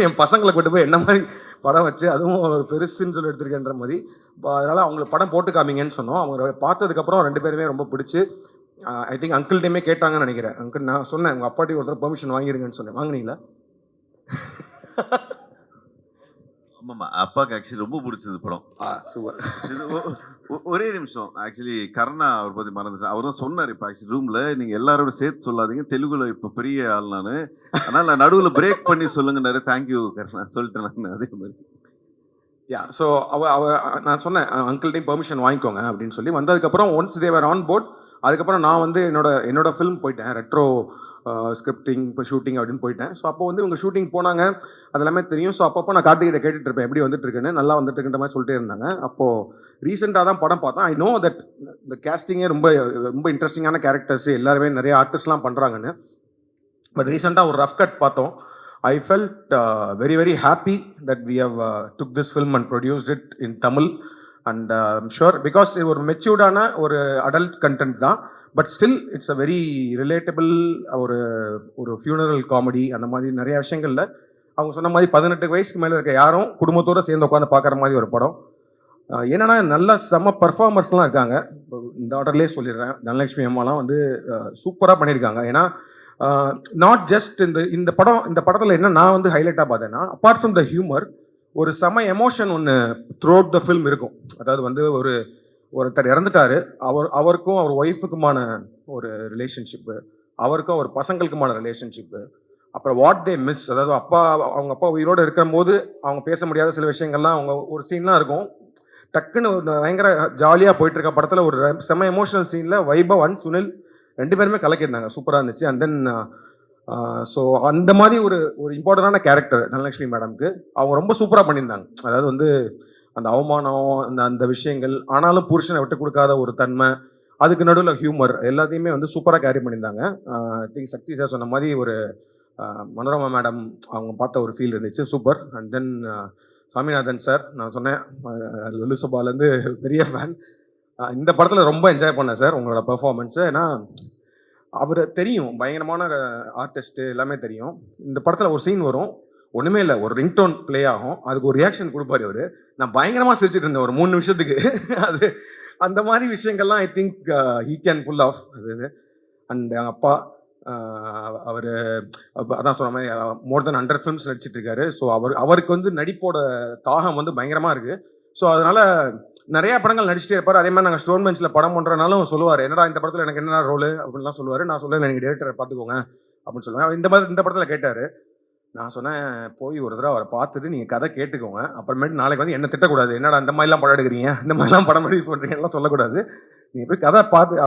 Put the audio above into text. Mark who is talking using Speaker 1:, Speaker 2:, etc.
Speaker 1: என் பசங்களை கூட்டு போய் என்ன மாதிரி படம் வச்சு அதுவும் ஒரு பெருசுன்னு சொல்லி எடுத்திருக்கேன்ற மாதிரி. அதனால் அவங்களுக்கு படம் போட்டு காமிங்கன்னு சொன்னோம். அவங்க பார்த்ததுக்கப்புறம் ரெண்டு பேருமே ரொம்ப பிடிச்சி ஐ திங்க் அங்கிள்கிட்டையுமே கேட்டாங்கன்னு நினைக்கிறேன். அங்கிள் நான் சொன்னேன் உங்கள் அப்பாட்டி ஒருத்தர் பெர்மிஷன் வாங்கிருங்கன்னு சொன்னேன். வாங்குனீங்களா?
Speaker 2: ஆமாம்மா. அப்பாவுக்கு ஆக்சுவலி ரொம்ப பிடிச்சது படம்.
Speaker 1: சூப்பர்.
Speaker 2: ஒரே நிமிஷம். ஆக்சுவலி கருணா அவர் பற்றி மறந்துட்டேன். அவரும் சொன்னார் இப்போ ஆக்சுவலி ரூமில் நீங்கள் எல்லாரோட சேர்த்து சொல்லாதீங்க. தெலுங்குல இப்போ பெரிய ஆள் நான். அதனால் நான் நடுவில் பிரேக் பண்ணி சொல்லுங்கன்னாரு. தேங்க்யூ கருணா. சொல்லிட்டேன் நான். அதே மாதிரி.
Speaker 1: யா ஸோ அவ அவ நான் சொன்னேன் அங்கிள்டையும் பெர்மிஷன் வாங்கிக்கோங்க அப்படின்னு சொல்லி. வந்ததுக்கப்புறம் ஒன்ஸ் தேவர் ஆன் போர்ட் அதுக்கப்புறம் நான் வந்து என்னோட என்னோட ஃபிலிம் போயிட்டேன். ரெட்ரோ ஸ்கிரிப்டிங் இப்போ ஷூட்டிங் அப்படின்னு போயிட்டேன். ஸோ அப்போ வந்து இவங்க ஷூட்டிங் போனாங்க. அதெல்லாமே தெரியும். ஸோ அப்பப்போ நான் கார்த்திகிட்ட கேட்டுட்டு இருப்பேன் எப்படி வந்துட்டு இருக்குன்னு நல்லா வந்துட்டு இருக்குன்ற மாதிரி சொல்லிட்டே இருந்தாங்க. அப்போது ரீசெண்டாக தான் படம் பார்த்தேன் ஐ நோ தட் இந்த கேஸ்டிங்கே ரொம்ப ரொம்ப இன்ட்ரெஸ்டிங்கான கேரக்டர்ஸ் எல்லாருமே நிறைய ஆர்டிஸ்ட்லாம் பண்ணுறாங்கன்னு பட் ரீசெண்டாக ஒரு ரஃப் கட் பார்த்தோம். I felt very very happy that we have took this film and produced it in Tamil and sure because இது ஒரு மெச்சூர்டான ஒரு அடல்ட் கண்டென்ட் தான் but still it's a very relatable ஒரு ஒரு ஃபியூனரல் காமெடி அந்த மாதிரி நிறைய விஷயங்களில் அவங்க சொன்ன மாதிரி பதினெட்டு வயசுக்கு மேலே இருக்க யாரும் குடும்பத்தோடு சேர்ந்து உட்காந்து பார்க்குற மாதிரி ஒரு படம். என்னென்னா நல்ல செம்ம பர்ஃபார்மர்ஸ்லாம் இருக்காங்க. இந்த ஆர்டர்லேயே சொல்லிடுறேன். தனலட்சுமி அம்மாலாம் வந்து சூப்பராக பண்ணியிருக்காங்க. ஏன்னா நாட் ஜஸ்ட் இந்த இந்த படம் இந்த படத்தில் என்ன நான் வந்து ஹைலைட்டாக பார்த்தேன்னா அப்பார்ட் ஃப்ரம் த ஹியூமர் ஒரு செம எமோஷன் ஒன்று த்ரூ த ஃபில்ம் இருக்கும். அதாவது வந்து ஒரு ஒருத்தர் இறந்துட்டாரு. அவர் அவருக்கும் அவர் ஒய்ஃபுக்குமான ஒரு ரிலேஷன்ஷிப்பு அவருக்கும் அவர் பசங்களுக்குமான ரிலேஷன்ஷிப்பு அப்புறம் வாட் தே மிஸ் அதாவது அப்பா அவங்க அப்பா உயிரோடு இருக்கும்போது அவங்க பேச முடியாத சில விஷயங்கள்லாம் அவங்க ஒரு சீன்லாம் இருக்கும். டக்குன்னு ஒரு பயங்கர ஜாலியாக போயிட்டு இருக்க படத்தில் ஒரு செம எமோஷனல் சீனில் வைபவ் அண்ட் சுனில் ரெண்டு பேருமே கலக்கியிருந்தாங்க. சூப்பராக இருந்துச்சு. அண்ட் தென் ஸோ அந்த மாதிரி ஒரு ஒரு இம்பார்ட்டண்டான கேரக்டர் தனலட்சுமி மேடம்க்கு அவங்க ரொம்ப சூப்பராக பண்ணியிருந்தாங்க. அதாவது வந்து அந்த அவமானம் அந்த அந்த விஷயங்கள் ஆனாலும் புருஷனை விட்டு கொடுக்காத ஒரு தன்மை அதுக்கு நடுவில் ஹியூமர் எல்லாத்தையுமே வந்து சூப்பராக கேரி பண்ணியிருந்தாங்க. ஐ திங்க் சக்தி சார் சொன்ன மாதிரி ஒரு மனோரமா மேடம் அவங்க பார்த்த ஒரு ஃபீல் இருந்துச்சு super and then Saminathan sir நான் சொன்னேன் லுலு சபாலேருந்து பெரிய ஃபேன் இந்த படத்தில் ரொம்ப என்ஜாய் பண்ணேன் சார் உங்களோட பெர்ஃபார்மன்ஸு ஏன்னா அவர் தெரியும். பயங்கரமான ஆர்டிஸ்ட்டு எல்லாமே தெரியும். இந்த படத்தில் ஒரு சீன் வரும். ஒன்றுமே இல்லை. ஒரு ரிங்டோன் ப்ளே ஆகும். அதுக்கு ஒரு ரியாக்ஷன் கொடுப்பாரு அவர். நான் பயங்கரமாக சிரிச்சிட்டு இருந்தேன். ஒரு மூணு நிமிஷத்துக்கு. அது அந்த மாதிரி விஷயங்கள்லாம் I think he can pull off அது அண்ட் எங்கள் அப்பா அவர் அதான் சொன்ன மாதிரி மோர் தென் ஹண்ட்ரட் ஃபிலிம்ஸ் நடிச்சிட்டு இருக்காரு. ஸோ அவர் அவருக்கு வந்து நடிப்போட தாகம் வந்து பயங்கரமாக இருக்குது ஸோ அதனால் நிறைய படங்கள் நடிச்சிட்டே இருப்பார். அதே மாதிரி நாங்கள் ஸ்டோன் பெஞ்சில் படம் பண்ணுறனாலும் சொல்லுவார் என்னடா இந்த படத்தில் எனக்கு என்னென்ன ரோல் அப்படின்லாம் சொல்லுவார். நான் சொல்லுவேன் எனக்கு டேரக்டரை பார்த்துக்கோங்க அப்படின்னு சொல்லுவேன் அவர் இந்த மாதிரி இந்த படத்தில் கேட்டார். நான் சொன்னேன் போய் ஒரு தடவை அவரை பார்த்துட்டு நீங்கள் கதை கேட்டுக்கோங்க. அப்புறமேட்டு நாளைக்கு வந்து என்ன திட்டக்கூடாது. என்னடா இந்த மாதிரிலாம் படம் எடுக்கிறீங்க? இந்த மாதிரிலாம் படம் எடுக்க பண்ணுறீங்கலாம் சொல்லக்கூடாது. நீங்கள் போய் கதை பார்த்து